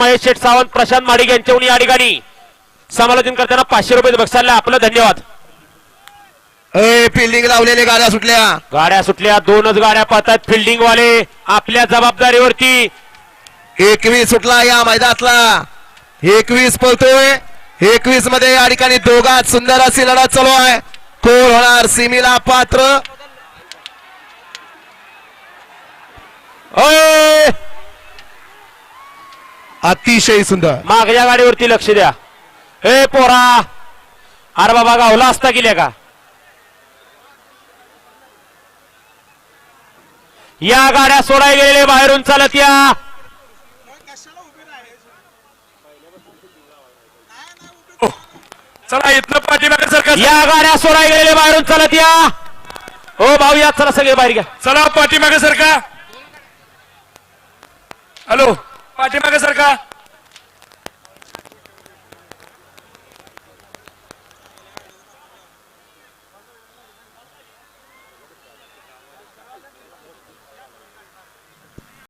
महेश शेठ सावंत प्रशांत माडिक यांच्याहून या ठिकाणी. समालोचन करताना पाचशे रुपये बक्षाला आपलं धन्यवाद. ए फिल्डिंग लावलेले गाड्या सुटल्या. गाड्या सुटल्या दोनच गाड्या पाहतात फिल्डिंग वाले आपल्या जबाबदारीवरती. एकवीस सुटला या मैदानातला. एकवीस पळतोय. एकवीसमध्ये या ठिकाणी दोघात सुंदर अशी लढत चालू आहे. कोण होणार सिमीला पात्र. अतिशय सुंदर. मागच्या गाडीवरती लक्ष द्या. ए पोरा अरे बाबा गावला असता गेल्या का? या गाड्या सोडाय गेलेले बाहेरून चालत या. चला इथनं पाठीमागे सरकार या गाड्या सोडाय गेलेले बाहेरून चालत या. हो भाऊ या चला सगळे बाहेर घ्या. चला पाठीमागे सरका. हॅलो. पाठीमागे सारखा